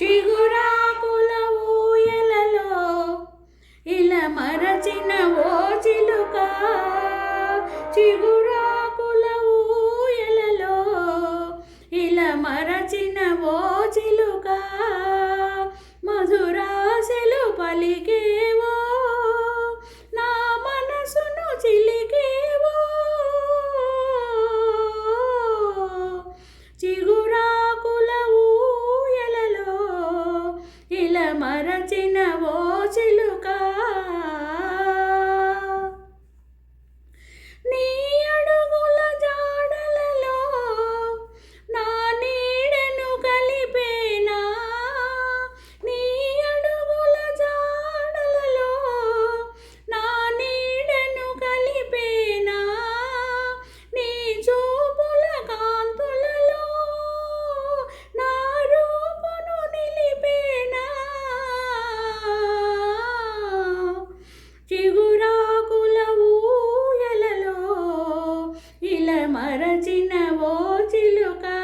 చిగురాకుల ఊయలలో ఇలా మరచిన ఓ చిలుక. చిగురాకుల ఊయలలో ఇలా మరచిన ఓ చిలుక. మధురాశలు పలికి మరచిన ఓ చిలుక మరచిన ఓ చిలుకా.